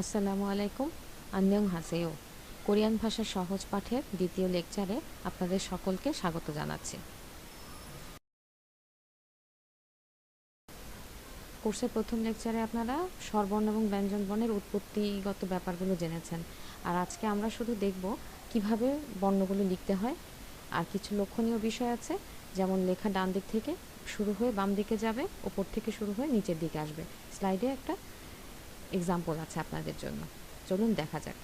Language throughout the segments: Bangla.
আসসালামু আলাইকুম আন্যং হাসেও। কোরিয়ান ভাষার সহজ পাঠের দ্বিতীয় লেকচারে আপনাদের সকলকে স্বাগত জানাচ্ছি। কোর্সের প্রথম লেকচারে আপনারা স্বরবর্ণ এবং ব্যঞ্জন বর্ণের উৎপত্তিগত ব্যাপারগুলো জেনেছেন। আর আজকে আমরা শুধু দেখব কীভাবে বর্ণগুলো লিখতে হয়, আর কিছু লক্ষণীয় বিষয় আছে, যেমন লেখা ডান দিক থেকে শুরু হয়ে বাম দিকে যাবে, ওপর থেকে শুরু হয়ে নিচের দিকে আসবে। স্লাইডে একটা এক্সাম্পল আছে আপনাদের জন্য। চলুন দেখা যাক।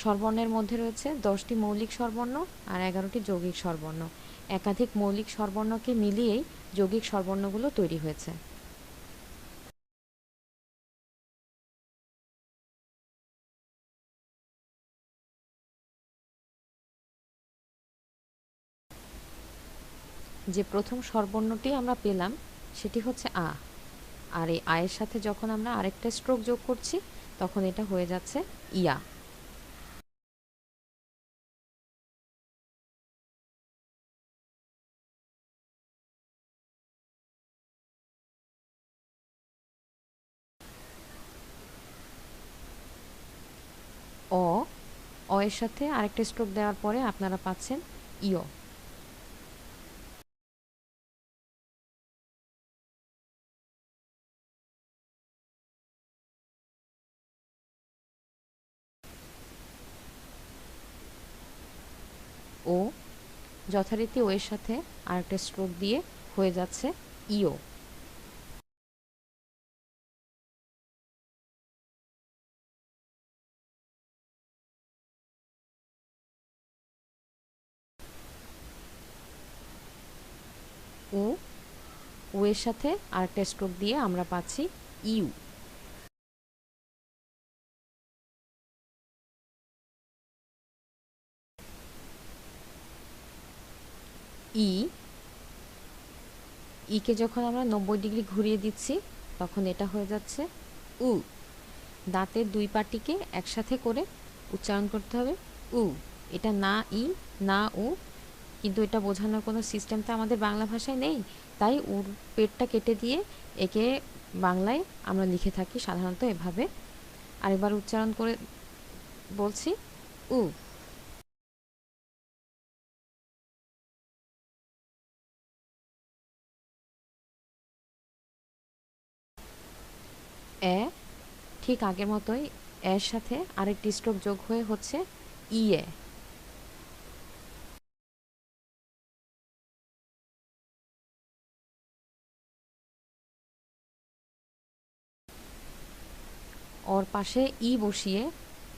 স্বরবর্ণের মধ্যে রয়েছে দশটি মৌলিক স্বরবর্ণ আর এগারোটি যৌগিক স্বরবর্ণ। একাধিক মৌলিক স্বরবর্ণকে মিলিয়েই যৌগিক স্বরবর্ণগুলো তৈরি হয়েছে। যে প্রথম স্বরবর্ণটি আমরা পেলাম, সেটি হচ্ছে আ। আর এই আয়ের সাথে যখন আমরা আরেকটা স্ট্রোক যোগ করছি, তখন এটা হয়ে যাচ্ছে ইয়া। অ অ এর সাথে আরেকটা স্ট্রোক দেওয়ার পরে আপনারা পাচ্ছেন ইয় ও যথারীতি ও এর সাথে আরেকটা স্ট্রোক দিয়ে হয়ে যাচ্ছে ইও ও, ওয়ের সাথে আরেকটা স্ট্রোক দিয়ে আমরা পাচ্ছি ইউ ই ইকে যখন আমরা নব্বই ডিগ্রি ঘুরিয়ে দিচ্ছি, তখন এটা হয়ে যাচ্ছে উ। দাঁতের দুই পাটিকে একসাথে করে উচ্চারণ করতে হবে উ। এটা না ই, না উ। কিন্তু এটা বোঝানোর কোনো সিস্টেম তো আমাদের বাংলা ভাষায় নেই। তাই উর পেটটা কেটে দিয়ে একে বাংলায় আমরা লিখে থাকি সাধারণত এভাবে। আরেকবার উচ্চারণ করে বলছি উ। ঠিক আগের মতোই এর সাথে আরেকটি স্ট্রোক যোগ হয়ে হচ্ছে ইয়ে ওর পাশে ই বসিয়ে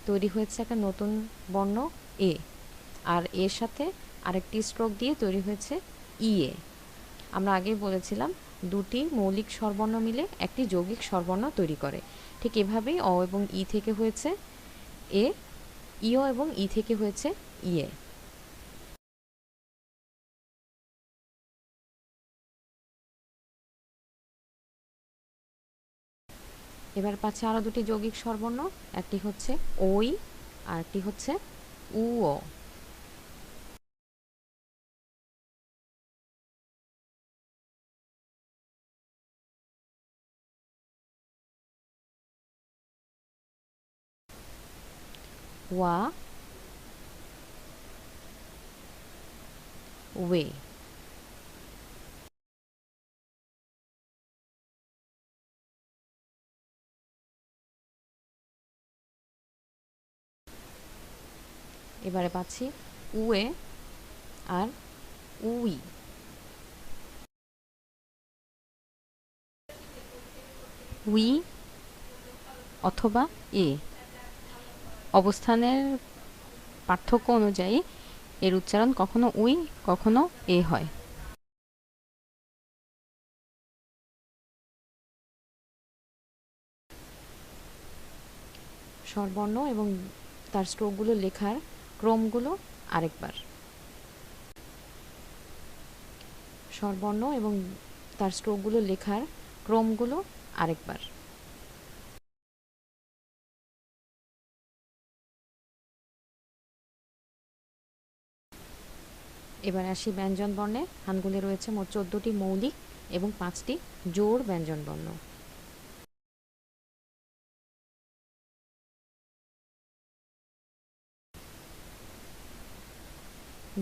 তৈরি হয়েছে একটা নতুন বর্ণ এ আর এর সাথে আরেকটি স্ট্রোক দিয়ে তৈরি হয়েছে ইয়ে আমরা আগেই বলেছিলাম, দুটি মৌলিক স্বরবর্ণ মিলে একটি যৌগিক স্বরবর্ণ তৈরি করে। ঠিক এভাবেই অ এবং ই থেকে হয়েছে এ ইও এবং ই থেকে হয়েছে ইয়ে। এবার পাচ্ছে আরও দুটি যৌগিক স্বরবর্ণ, একটি হচ্ছে ওই আর একটি হচ্ছে উও ওয়া ওয়ে। এবারে পাচ্ছি উয়ে আর উই। উই অথবা এ। অবস্থানের পার্থক্য অনুযায়ী এর উচ্চারণ কখনো উই, কখনো এ হয়। স্বরবর্ণ এবং তার স্ট্রোকগুলো লেখার ক্রমগুলো আরেকবার। স্বরবর্ণ এবং তার স্ট্রোকগুলো লেখার ক্রমগুলো আরেকবার। এবার আসি ব্যঞ্জন বর্ণে। হানগুলি রয়েছে মোট চোদ্দটি মৌলিক এবং পাঁচটি জোর ব্যঞ্জন বর্ণ।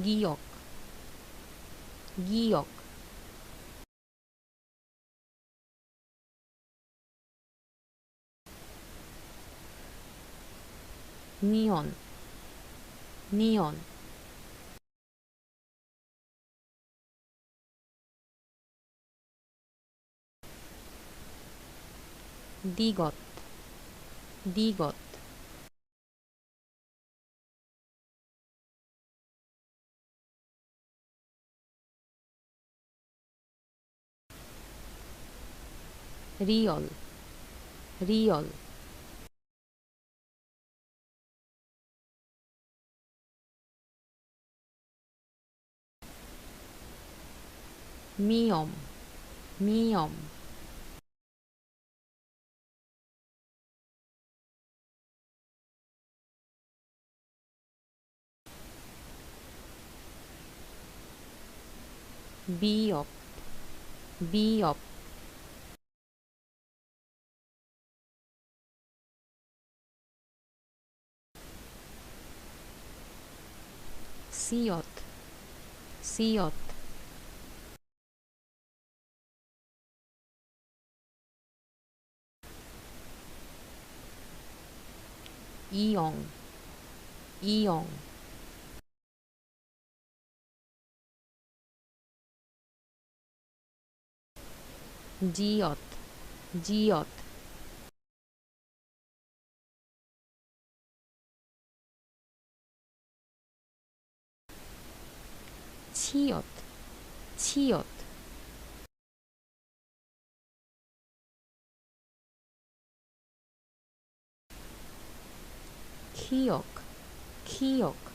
গিয়ক। গিয়ক। নিয়ন। নিয়ন। দ্বিগত দ্বিগত রিয়ল রিয়ল। মিয়ম মিয়ম। 미역 미역 시옷 시옷. 이용 이용. 피업 피업 히읗 히읗 쌍기역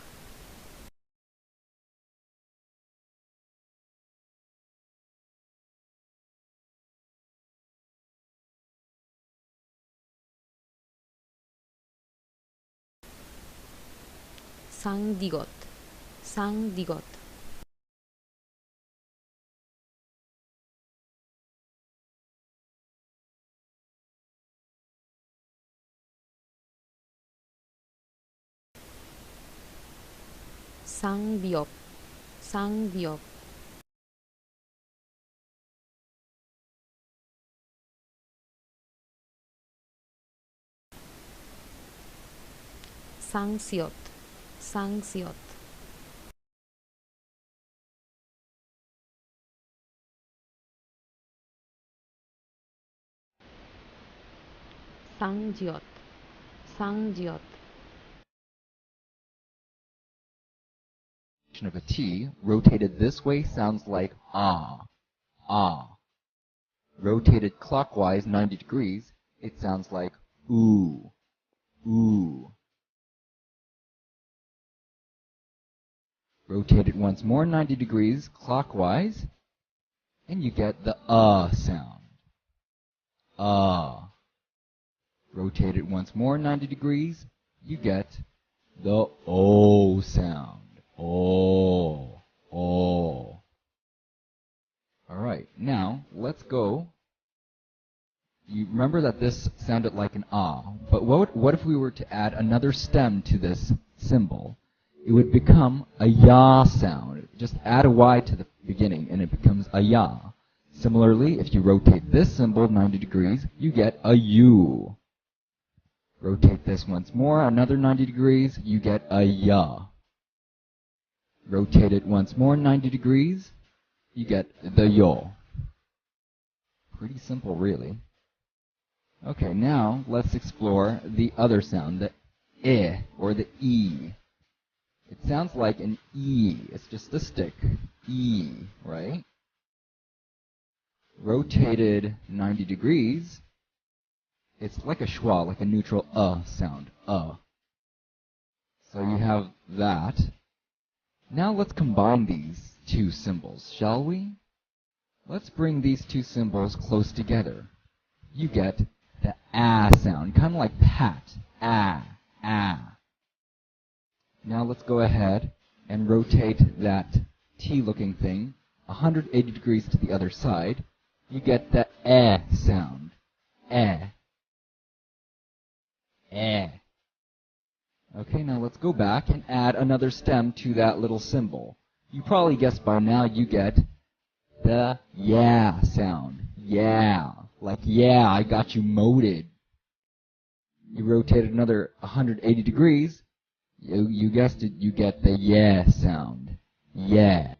San Digot. San Digot. San Biop. San Biop. San Siot. Sangsiot. Sangjiot, Sangjiot. Of a T rotated this way sounds like ah, ah. Rotated clockwise 90 degrees, it sounds like ooh, ooh. Rotate it once more 90 degrees clockwise, and you get the uh sound. Uh. Rotate it once more 90 degrees, you get the O sound. Oh, oh. Alright, now let's go. You remember that this sounded like an ah, but what, what if we were to add another stem to this symbol? It would become a ya sound. Just add a y to the beginning and it becomes a ya. Similarly, if you rotate this symbol 90 degrees, you get a u. Rotate this once more, another 90 degrees, you get a ya. Rotate it once more 90 degrees, you get the yo. Pretty simple, really. Okay, now let's explore the other sound, the eh or the e. It sounds like an e. It's just a stick. E, right? Rotated 90 degrees, it's like a schwa, like a neutral uh sound. Uh. So you have that. Now let's combine these two symbols, shall we? Let's bring these two symbols close together. You get the ah sound, kind of like pat. Ah, ah. Now let's go ahead and rotate that T-looking thing 180 degrees to the other side. You get the eh sound. Eh. Eh. Okay, now let's go back and add another stem to that little symbol. You probably guessed by now you get the yeah sound. Yeah. Like, yeah, I got you moted. You rotate another 180 degrees. You, you guessed it, you get the yeah sound. Yeah.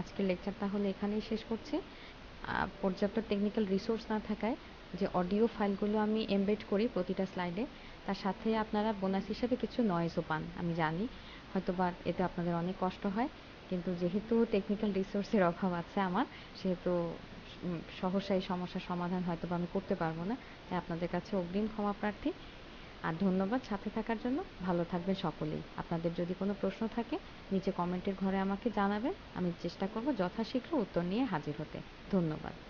আজকের লেকচার তাহলে এখানেই শেষ করছি পর্যাপ্ত টেকনিক্যাল রিসোর্স না থাকায় যে অডিও ফাইলগুলো আমি এমবেড করি প্রতিটা স্লাইডে তার সাথে আপনারা বোনাস হিসেবে কিছু নয়েজও পান, আমি জানি। হয়তো বা এতে আপনাদের অনেক কষ্ট হয়, কিন্তু যেহেতু টেকনিক্যাল রিসোর্সের অভাব আছে আমার, সেহেতু সহসা এই সমস্যার সমাধান হয়তো বা আমি করতে পারব না, তাই আপনাদের কাছে অগ্রিম ক্ষমা প্রার্থী। আর ধন্যবাদ সাথে থাকার জন্য, ভালো থাকবেন সকলেই। আপনাদের যদি কোনো প্রশ্ন থাকে, নিচে কমেন্টের ঘরে আমাকে জানাবেন, আমি চেষ্টা করব যথাশীঘ্র উত্তর নিয়ে হাজির হতে। ধন্যবাদ।